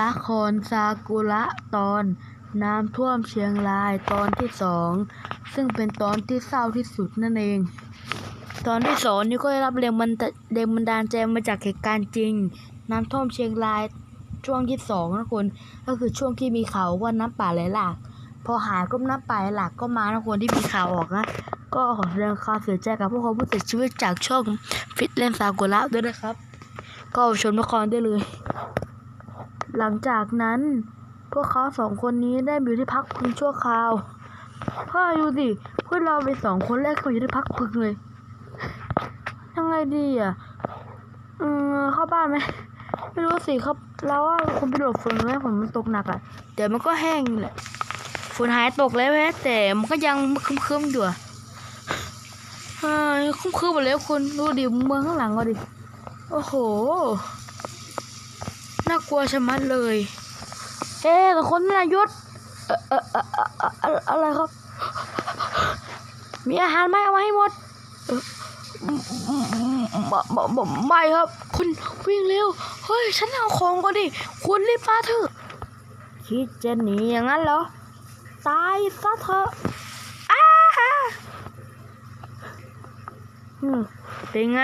ละครซากุระตอนน้ำท่วมเชียงรายตอนที่สองซึ่งเป็นตอนที่เศร้าที่สุดนั่นเอง ตอนที่สองนี่ก็ได้รับแรงบันดาแรงบันดาลใจมาจากเหตุการณ์จริง น้ำท่วมเชียงรายช่วงที่สองนะคนก็คือช่วงที่มีข่าวว่าน้ำป่าไหลหลากพอหายก็น้ำป่าไหลหลากก็มานะคนที่มีข่าวออกนะก็ขอแสดงความเสียใจกับพวกเขาผู้เสียชีวิตจากช่องฟิตเลนซากุระด้วยนะครับ ก็ชมละครได้เลย หลังจากนั้น พวกเขาสองคนนี้ได้อยู่ที่พักพึงชั่วคราวพ่อดูสิพวกเราไปสองคนแรกเขาอยู่ที่พักพึงเลยยังไงดีอะเออเข้าบ้านไหมไม่รู้สิครับเราว่าคงไปหลบฝนแล้วฝนมันตกหนักอะเดี๋ยวมันก็แห้งแหละฝนหายตกแล้วแม้แต่มันก็ยังคึมๆอยู่อะเฮ้ยคึมๆหมดแล้วคุณดูดิเมืองข้างหลังก็ดิโอ้โห น่ากลัวชะมัดเลยเอ๊ะแต่คนไม่นายศเอ่อเอ่อเอ่อเอ่อเอ่ออะไรครับ มีอาหารไหมเอามาให้หมดไม่ครับ คุณวิ่งเร็ว เฮ้ย ฉันเอาของก็ดิ คุณรีบมาเถอะ คิดจะหนีอย่างนั้นเหรอ ตายซะเถอะอ้าอืมเป็นไง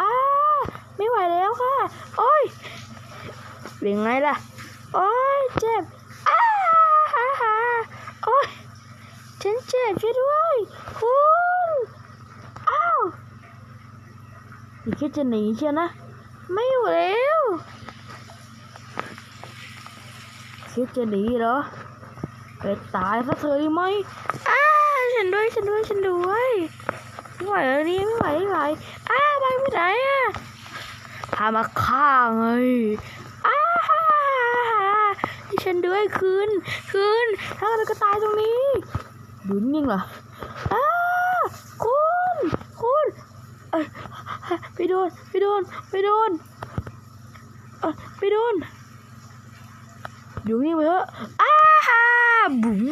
อ้าไม่ไหวแล้วค่ะ โอ้ย เป็นไงล่ะ โอ้ยเจ็บอ้าฮ่าฮ่าโอ้ยฉันเจ็บช่วยด้วยคุณอ้าวอย่าคิดจะหนีเชียวนะ ไม่อยู่แล้วคิดจะหนีเหรอไปตายซะเธอดีไหมอ้าฉันด้วยฉันด้วยฉันด้วยไม่ไหวแล้วนี่ไม่ไหวไม่ไหวอ้าไปไม่ไหนอะพามาฆ่าไง อ้าฮ่าฮ่าฮ่าให้ ฉันด้วยคืนคืนถ้าเราก็ตายตรงนี้ดูนิ่งเหรออ้าคุณคุณไปโดนไปโดนไปโดนไปโดนอยู่นิ่งไปเถอะอ้าฮ่าบุ๋ม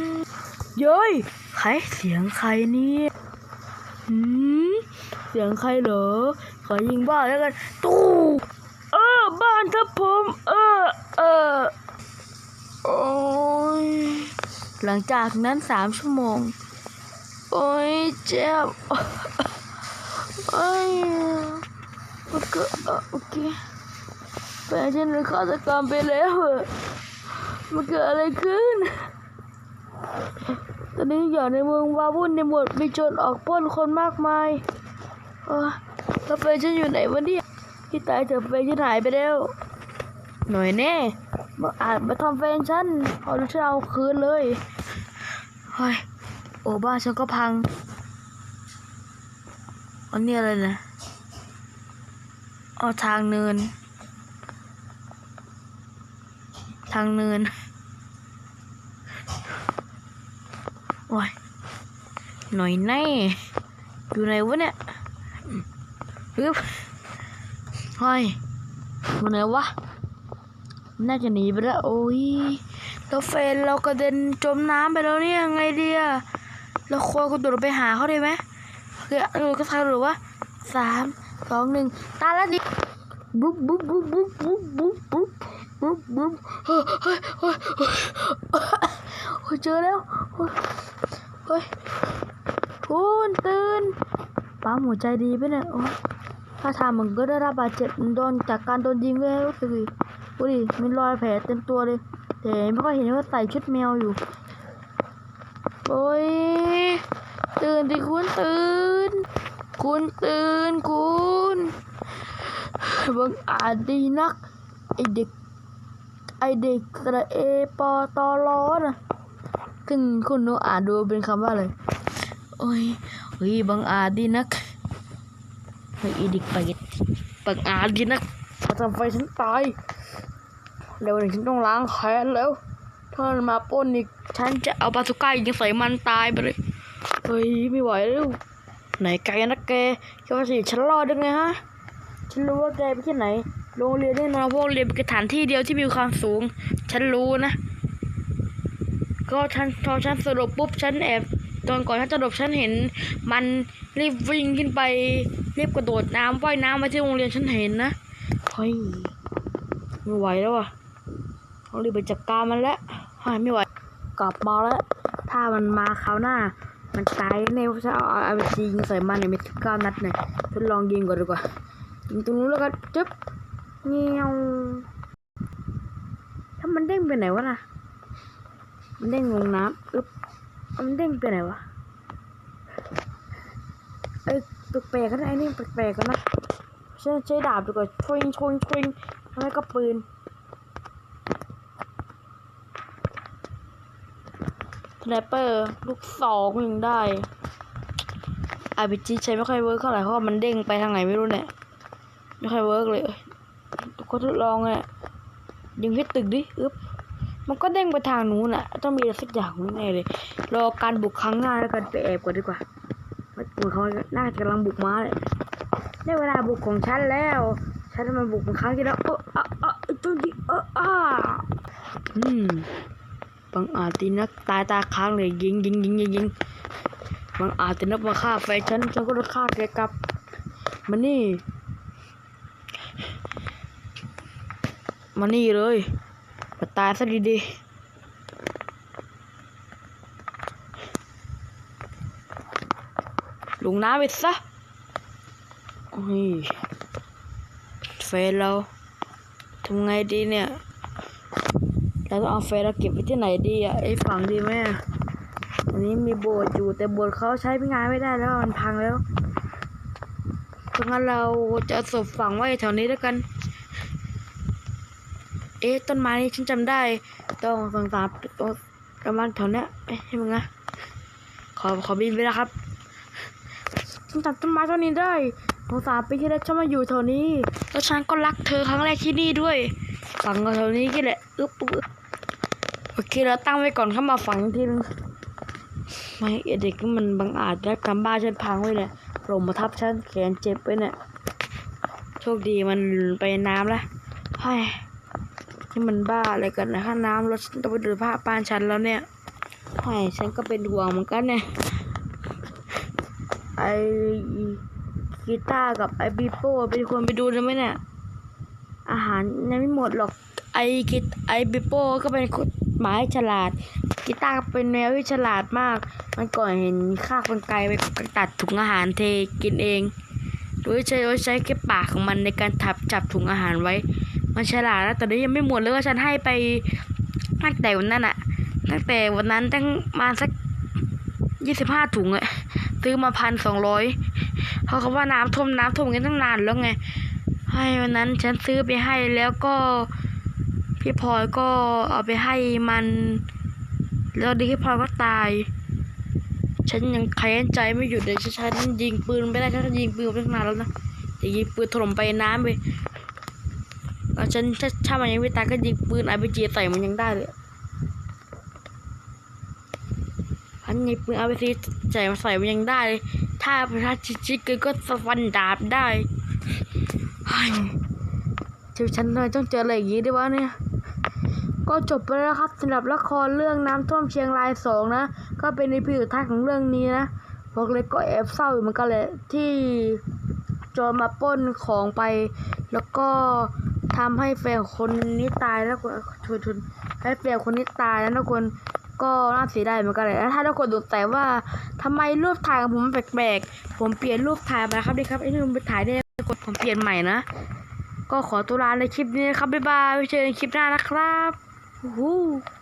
เย้ยใครเสียงใครเนี่ยหืมเสียงใครเหรอขอยิงบ้านแล้วกันตู้เออบ้านครับผม เออเออ โอ้ย หลังจากนั้นสามชั่วโมง โอ้ยเจ็บโอ้ยโอเคเอ่อโอเคแฟนฉันเป็นฆาตกรรมไปแล้วเหรอมันเกิดอะไรขึ้น ตอนนี้อยู่ในเมืองวาวุ่นในหมดมีโจรออกป้นคนมากมายเออแล้วแฟนฉันอยู่ไหนวะเนี่ยที่ตายเธอแฟนฉันหายไปแล้ว หน่อยแน่มาอาจมาทำแฟนฉันเอาฉันเอาคืนเลย เฮ้ย โอ้บ้านฉันก็พัง อันนี้อะไรนะเอทางเนิน ทางเนิน โอ้ย หน่อยแน่อยู่ไหนวะเนี่ยฮึบเฮ้ยมันไหนวะ น่าจะหนีไปแล้ว โอ้ย แล้วแฟนเรากระเด็นจมน้ำไปแล้วเนี่ยไงดีอะเราควรกระโดดไปหาเขาได้ไหมเพื่อเราก็ทายหรือว่าสามสองหนึ่งตายแล้วดิบุ๊บบุ๊บบุ๊บบุ๊บบุ๊บบุ๊บบุ๊บบุ๊บบุ๊บเฮ้ยเฮ้ยเฮ้ยเฮ้ยเฮ้ยเจอแล้วเฮ้ยเฮ้ยคุณตื่นปั๊มหัวใจดีไปเนี่ยโอ้ถ้าทางมันก็ได้รับบาดเจ็บโดนจากการโดนยิงเลยรู้สึกดิดูดิมีรอยแผลเต็มตัวเลย แต่ไม่ค่อยเห็นว่าใส่ชุดแมวอยู่ โอ้ย ตื่นดิคุณตื่น คุณตื่นคุณบังอาจดีนัก ไอเด็ก ไอเด็กกระเอปอตอร้อนะขึ้นคุณดูอ่านดูเป็นคำว่าอะไร โอ้ยเฮ้ยบังอาจดีนักเฮ้ยอีดิกไปดปังอาจดีนักมาทำไฟฉันตาย เดี๋ยววันนี้ฉันต้องล้างแค้นแล้ว ถ้ามันมาป้นอีกฉันจะเอาปาสุก้ายิงใส่มันตายไปเลย เฮ้ยไม่ไหวแล้ว ไหนไกลนะแกแค่ว่าสิฉันรอดได้ไงฮะ ฉันรู้ว่าแกไปที่ไหน โรงเรียนแน่นอนพราะโรงเรียนเป็นสถานที่เดียวที่มีความสูง ฉันรู้นะ ก็ฉันพอฉันสรุปปุ๊บฉันแอบตอนก่อนฉันจะหลบฉันเห็น มันรีบวิ่งขึ้นไปรีบกระโดดน้ำว่ายน้ำมาที่โรงเรียนฉันเห็นนะเฮ้ยไม่ไหวแล้วอะ ต้องรีบไปจัดการมันแล้วเฮ้ยไม่ไหวกลับมาแล้ว ถ้ามันมาคราวหน้า มันตายแน่เพราะเอาเอาไปยิงใส่มันเนี่ยมีสิบเก้านัดเนี่ยทดลองยิงก่อนดีกว่ายิงตรงนู้นแล้วก็จึ๊บเงี้ยวถ้ามันเด้งไปไหนวะน่ะมันเด้งลงน้ำอึ๊บมันเด้งไปไหนวะเอ้ยแปลกๆกันนะไอ้นี่แปลกๆกันนะใช้ใช้ดาบดีกว่าชวิงชวิงชวิงแล้วก็ปืน ไนเปอร์ลูกสองยังได้ไอพีจีใช้ไม่ค่อยเวิร์กเท่าไหร่เพราะมันเด้งไปทางไหนไม่รู้เนี่ยไม่ค่อยเวิร์กเลยทุกคนทดลองเลยยิงที่ตึกดิอึ๊บมันก็เด้งไปทางนู้นอะ ต้องมีอะไรสักอย่างแน่เลย รอการบุกครั้งหน้าแล้วกันไปแอบก่อนดีกว่าเหมือนเขาน่าจะกำลังบุกมาเลยได้เวลาบุกของฉันแล้ว ฉันมาบุกครั้งที่แล้วเอออะอะตัวนี้เอออ่าอืม บังอาจตีนักตายตาค้างเลยยิงยิงยิงยิงยิงบังอาจตีนักมาฆ่าแฟนฉันฉันก็จะฆ่าแกกลับมานี่มานี่เลยมาตายซะดีๆลงน้ำไปซะโอ้ยแฟนเราทำไงดีเนี่ย เราต้องเอาเฟซเราเก็บไว้ที่ไหนดีอะไอ้ฝังดีไหมอันนี้มีโบสถ์อยู่แต่โบสถ์เขาใช้งานไม่ได้แล้วมันพังแล้วเพราะงั้นเราจะศพฝังไว้แถวนี้แล้วกัน เอ๊ะต้นไม้นี้ฉันจำได้ต้องสงสารตรงประมาณแถวเนี้ยเอ๊ะให้มึงนะขอขอบินไปแล้วครับฉันจำต้นไม้ต้นนี้ได้สงสารปีที่แล้วฉันมาอยู่แถวนี้แล้วฉันก็รักเธอครั้งแรกที่นี่ด้วยฝังกันแถวนี้กี่แหละอึ๊บอึ๊บ อเคเราตั้งไว้ก่อนเข้ามาฝังอีกทีนึงไม่เด็กมันบังอาจแล้วทำบ้านฉันพังไว้เนี่ยหล่มาทับฉันแขนเจ็บไปเนี่ยโชคดีมันไปน้ำแล้วเฮ้ยนี่มันบ้าอะไรกันนะถ้าน้ำรถฉันต้องไปดูผ้าป้านฉันแล้วเนี่ยเฮ้ยฉันก็เป็นห่วงเหมือนกันเนี่ยไอกีตาร์กับไอบีโป้เป็นคนไปดูได้ไหมเนี่ยอาหารยังไม่หมดหรอกไอกิตไอบิโป้ก็เป็นคน หมาฉลาด กีตาร์เป็นแมวที่ฉลาดมาก มันก่อนเห็นฆ่าคนไกลไปตัดถุงอาหารเทกินเองโดยใช้โดยใช้แค่ปากของมันในการทับจับถุงอาหารไว้ มันฉลาดแล้วแต่นี้ยังไม่หมดเลยว่าฉันให้ไปตั้งแต่วันนั้นอะตั้งแต่วันนั้นตั้งมาสักยี่สิบห้าถุงอะซื้อมาพันสองร้อยเพราะเขาว่าน้ำท่วมน้ำท่วมกันตั้งนานแล้วไง ให้วันนั้นฉันซื้อไปให้แล้วก็ พี่พลอยก็เอาไปให้มัน แล้วดีพี่พลอยก็ตาย ฉันยังแค้นใจไม่หยุดเลยฉันยิงปืนไม่ได้ฉันยิงปืนไปตั้งนานแล้วนะแต่ยิงปืนถล่มไปน้ำไปแล้วฉันถ้าถ้ามันยังไม่ตายก็ยิงปืนไอพีจีใส่มันยังได้เลยพันยิงปืนไอพีจีใส่มาใส่มันยังได้เลยถ้าประชาชิชิกิก็สฟันดาบได้เฮ้ยฉันเลยต้องเจออะไรอย่างนี้ด้วยวะเนี่ย ก็จบไปแล้วครับสำหรับละครเรื่องน้ำท่วมเชียงรายสองนะ ก็เป็นในพีสุดท้ายของเรื่องนี้นะบอกเลยก็แอบเศร้าอยู่เหมือนกันแหละที่โจรมาป้นของไป แล้วก็ทำให้แฟนคนนี้ตายแล้วก็ทุนทุนให้แฟนคนนี้ตายแล้วทุกคนก็น่าเสียดายเหมือนกันเลยแล้วถ้าทุกคนสงสัยว่าทำไมรูปถ่ายของผมแปลกๆผมเปลี่ยนรูปถ่ายมาครับดิครับไอ้นี่มไปถ่ายได้ทุกคนผมเปลี่ยนใหม่นะ ก็ขอตัวลาในคลิปนี้นะครับบ๊ายบายไว้เจอกันคลิปหน้านะครับ 呜。